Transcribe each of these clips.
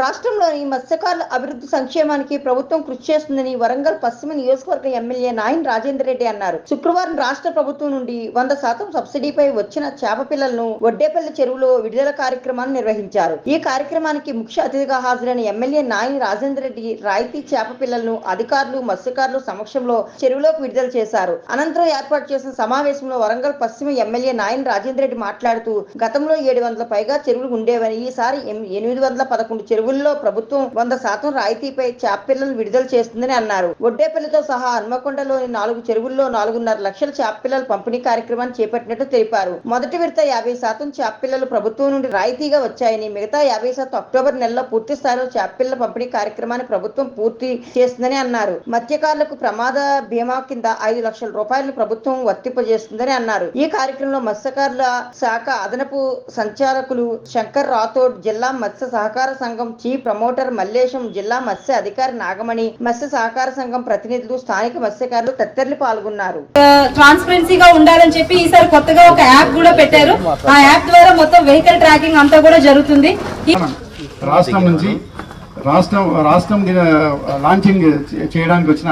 రాష్ట్రంలోని మత్స్యకారుల అభివృద్ధి సంక్షేమానికి ప్రభుత్వం కృషి చేస్తుందని వరంగల్ పశ్చిమ నియోజకవర్గ ఎమ్మెల్యే నాయన్ రాజేందర్ రెడ్డి అన్నారు. శుక్రవారం రాష్ట్ర ప్రభుత్వం నుండి వంద శాతం సబ్సిడీపై వచ్చిన చేప పిల్లలను వడ్డేపల్లి చెరువులో విడుదల కార్యక్రమాన్ని నిర్వహించారు. ఈ కార్యక్రమానికి ముఖ్య అతిథిగా హాజరైన ఎమ్మెల్యే నాయన్ రాజేందర్ రెడ్డి రాయితీ చేప పిల్లలను అధికారులు మత్స్యకారులు సమక్షంలో చెరువులోకి విడుదల చేశారు. అనంతరం ఏర్పాటు చేసిన సమావేశంలో వరంగల్ పశ్చిమ ఎమ్మెల్యే నాయన్ రాజేందర్ రెడ్డి మాట్లాడుతూ గతంలో ఏడు వందల పైగా చెరువులు ఉండేవని ఈసారి ఎనిమిది వందల పదకొండు చెరువుల్లో ప్రభుత్వం వంద శాతం రాయితీపై చేపపిల్లలు విడుదల చేస్తుందని అన్నారు. ఒడ్డేపల్లితో సహా హన్మకొండలోని నాలుగు చెరువుల్లో నాలుగున్నర లక్షల చేపపిల్లల పంపిణీ కార్యక్రమాన్ని చేపట్టినట్టు తెలిపారు. మొదటి విడత యాభై శాతం చేపపిల్లలు ప్రభుత్వం నుండి రాయితీగా వచ్చాయని మిగతా యాభై శాతం అక్టోబర్ నెలలో పూర్తి స్థాయిలో చేపపిల్ల పంపిణీ కార్యక్రమాన్ని ప్రభుత్వం పూర్తి చేస్తుందని అన్నారు. మత్స్యకారులకు ప్రమాద బీమా కింద ఐదు లక్షల రూపాయలను ప్రభుత్వం వర్తింపజేస్తుందని అన్నారు. ఈ కార్యక్రమంలో మత్స్యకారుల శాఖ అదనపు సంచాలకులు శంకర్ రాథోడ్ జిల్లా మత్స్య సహకార సంఘం చీఫ్ ప్రమోటర్ మల్లేశం జిల్లా మత్స్య అధికారి నాగమణి మత్స్య సహకార సంఘం ప్రతినిధులు స్థానిక మత్స్యకారులు తదితరులు పాల్గొన్నారు. ట్రాన్స్పరెన్సీగా ఉండాలని చెప్పి ఈసారి కొత్తగా ఒక యాప్ కూడా పెట్టారు. ఆ యాప్ ద్వారా మొత్తం వెహికల్ ట్రాకింగ్ అంతా కూడా జరుగుతుంది. రాష్ట్రం నుంచి రాష్ట్రం రాష్ట్రం లాంచింగ్ చేయడానికి వచ్చిన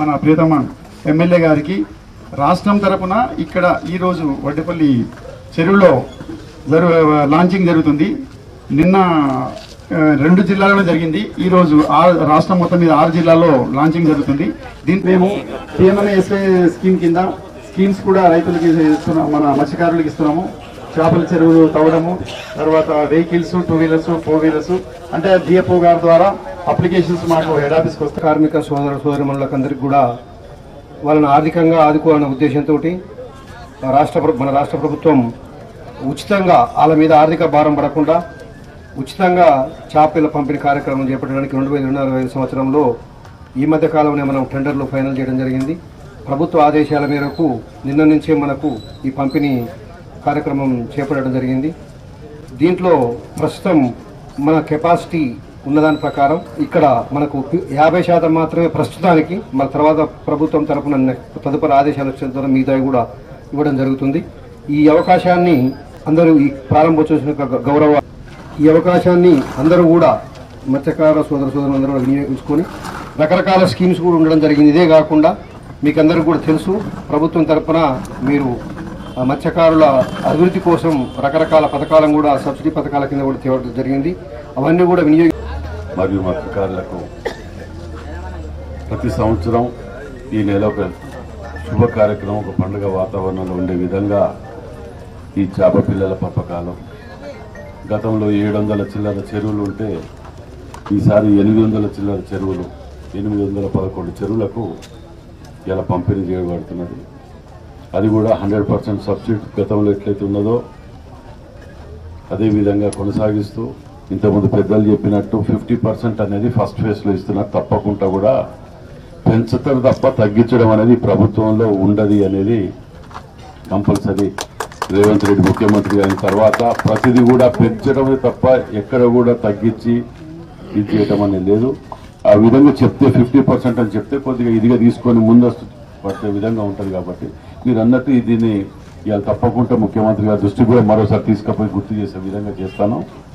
మన ప్రియతమ ఎమ్మెల్యే గారికి రాష్ట్రం తరపున ఇక్కడ ఈరోజు వడ్డపల్లి చెరువులో జరు లాంచింగ్ జరుగుతుంది. నిన్న రెండు జిల్లాలలో జరిగింది. ఈరోజు ఆ రాష్ట్రం మొత్తం మీద ఆరు జిల్లాల్లో లాంచింగ్ జరుగుతుంది. దీనికి మేము పిఎంఎన్ఎస్ఏ స్కీమ్ కింద స్కీమ్స్ కూడా రైతులకి ఇస్తున్నాం మన మత్స్యకారులకు ఇస్తున్నాము. చేపల చెరువులు తవ్వడము తర్వాత vehicles two wheelers four wheelers అంటే డిఎఫ్ఓ గారి ద్వారా అప్లికేషన్స్ మాకు హెడ్ ఆఫీస్కి వస్తాయి. కార్మిక సోదర సోదరిమణులకందరికీ కూడా వాళ్ళని ఆర్థికంగా ఆదుకోవాలనే ఉద్దేశంతో రాష్ట్ర మన రాష్ట్ర ప్రభుత్వం ఉచితంగా వాళ్ళ మీద ఆర్థిక భారం పడకుండా ఉచితంగా చేపల పంపిణీ కార్యక్రమం చేపట్టడానికి రెండు వేల ఇరవై ఐదు సంవత్సరంలో ఈ మధ్య కాలంలో మనం టెండర్లు ఫైనల్ చేయడం జరిగింది. ప్రభుత్వ ఆదేశాల మేరకు నిన్న నుంచే మనకు ఈ పంపిణీ కార్యక్రమం చేపట్టడం జరిగింది. దీంట్లో ప్రస్తుతం మన కెపాసిటీ ఉన్నదాని ప్రకారం ఇక్కడ మనకు యాభై శాతం మాత్రమే ప్రస్తుతానికి మన తర్వాత ప్రభుత్వం తరపున తదుపరి ఆదేశాలు వచ్చిన తర్వాత మిగతా కూడా ఇవ్వడం జరుగుతుంది. ఈ అవకాశాన్ని అందరూ ఈ ప్రారంభోత్సవ గౌరవ ఈ అవకాశాన్ని అందరూ కూడా మత్స్యకార సోదర సోదరులందరూ కూడా వినియోగించుకొని రకరకాల స్కీమ్స్ కూడా ఉండడం జరిగింది. ఇదే కాకుండా మీకు అందరికీ కూడా తెలుసు ప్రభుత్వం తరఫున మీరు ఆ మత్స్యకారుల అభివృద్ధి కోసం రకరకాల పథకాలను కూడా సబ్సిడీ పథకాల కింద కూడా తేవడం జరిగింది. అవన్నీ కూడా వినియోగ మరియు మత్స్యకారులకు ప్రతి సంవత్సరం ఈ నెల ఒక శుభ కార్యక్రమం ఒక పండుగ వాతావరణంలో ఉండే విధంగా ఈ చేప పిల్లల పంపకాలు గతంలో ఏడు వందల చిల్లర చెరువులు ఉంటే ఈసారి ఎనిమిది వందల చిల్లర చెరువులు ఎనిమిది వందల పదకొండు చెరువులకు ఇలా పంపిణీ చేయబడుతున్నది. అది కూడా హండ్రెడ్ పర్సెంట్ సబ్సిడీ గతంలో ఎట్లయితే ఉన్నదో అదేవిధంగా కొనసాగిస్తూ ఇంతకుముందు పెద్దలు చెప్పినట్టు ఫిఫ్టీ పర్సెంట్ అనేది ఫస్ట్ ఫేజ్లో ఇస్తున్నారు. తప్పకుండా కూడా పెంచుతారు తప్ప తగ్గించడం అనేది ప్రభుత్వంలో ఉండదు అనేది కంపల్సరీ. రేవంత్ రెడ్డి ముఖ్యమంత్రి అయిన తర్వాత ప్రతిదీ కూడా పెంచడమే తప్ప ఎక్కడ కూడా తగ్గించి ఇది చేయటం అనేది లేదు. ఆ విధంగా చెప్తే ఫిఫ్టీ పర్సెంట్ అని చెప్తే కొద్దిగా ఇదిగా తీసుకొని ముందస్తు పట్టే విధంగా ఉంటుంది కాబట్టి మీరు అన్నట్టు దీన్ని ఇవాళ తప్పకుండా ముఖ్యమంత్రి గారి దృష్టికి కూడా మరోసారి తీసుకుపోయి గుర్తు చేసే విధంగా చేస్తాను.